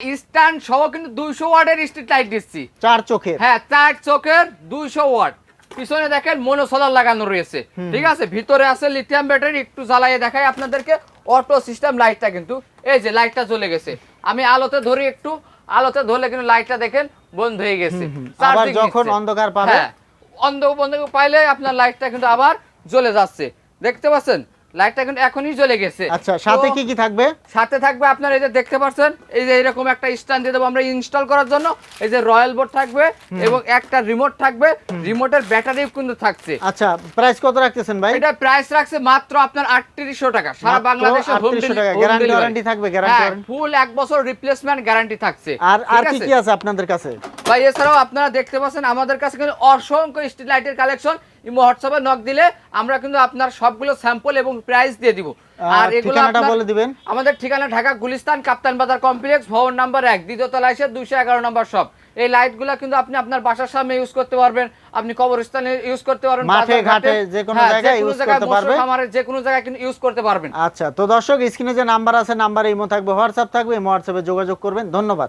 Stand সহ কিন্তু দুইশো স্ট্রিট লাইট দিচ্ছি। চার হ্যাঁ চার চোখের দুইশো ওয়াট পিছনে দেখেন লাগানো রয়েছে। ঠিক আছে? ভিতরে আছে লিথিয়াম ব্যাটারি একটু জ্বালাইয়ে দেখাই আপনাদেরকে। অটো সিস্টেম লাইটটা কিন্তু এই যে লাইটটা জ্বলে গেছে। আমি আলোতে ধরি একটু। আলোতে ধরলে কিন্তু লাইটটা দেখেন বন্ধ হয়ে গেছে। আবার যখন অন্ধকার পাবে? হ্যাঁ। অন্ধ বন্ধ পাইলে আপনার লাইটটা কিন্তু আবার জ্বলে যাচ্ছে। দেখতে পাচ্ছেন? লাইটটা কিন্তু এখনই জ্বলে গেছে। আচ্ছা সাথে কি কি থাকবে? সাথে থাকবে আপনার এই যে দেখতে পাচ্ছেন এই যে এরকম একটা স্ট্যান্ড দিয়ে দেবো আমরা ইনস্টল করার জন্য। এই যে রয়্যাল বোর্ড থাকবে এবং একটা রিমোট থাকবে। রিমোটের ব্যাটারিও কিন্তু থাকছে। আচ্ছা প্রাইস কত রাখতেছেন ভাই? এটা প্রাইস রাখছে মাত্র আপনার আটত্রিশশো টাকা। সারা বাংলাদেশে হোম 3800 টাকা। থাকবে, warranty? ফুল এক বছর রিপ্লেসমেন্ট গ্যারান্টি থাকছে। আর আর কি কি আছে আপনাদের কাছে? ভাই এছাড়াও আপনারা দেখতে পাচ্ছেন আমাদের কাছে কিন্তু অসংখ্য স্ট্রিট লাইটের কালেকশন ইমো হোয়াটসঅ্যাপে নক দিলে আমরা কিন্তু আপনার সবগুলো স্যাম্পল এবং প্রাইস দিয়ে দিব। আর আপনার- বলে দিবেন। আমাদের ঠিকানা ঢাকা গুলিস্তান কাপ্তান বাজার কমপ্লেক্স ভবন নাম্বার এক দ্বিতীয় তলা এসে দুইশো এগারো নম্বর শপ এই লাইটগুলো কিন্তু আপনি আপনার বাসার সামনে ইউজ করতে পারবেন। আপনি কবরস্থানে ইউজ করতে পারবেন মাঠে, ঘাটে, যে কোনো হ্যাঁ, জায়গায় জায়গায়, করতে মৎস্য পারবে। খামারে যে কোনো জায়গায় কিন্তু ইউজ করতে পারবেন। আচ্ছা তো দর্শক স্ক্রিনে যে নাম্বার আছে নাম্বারে ইমো থাকবে হোয়াটসঅ্যাপ থাকবে ইমো হোয়াটসঅ্যাপে যোগাযোগ করবেন। ধন্যবাদ।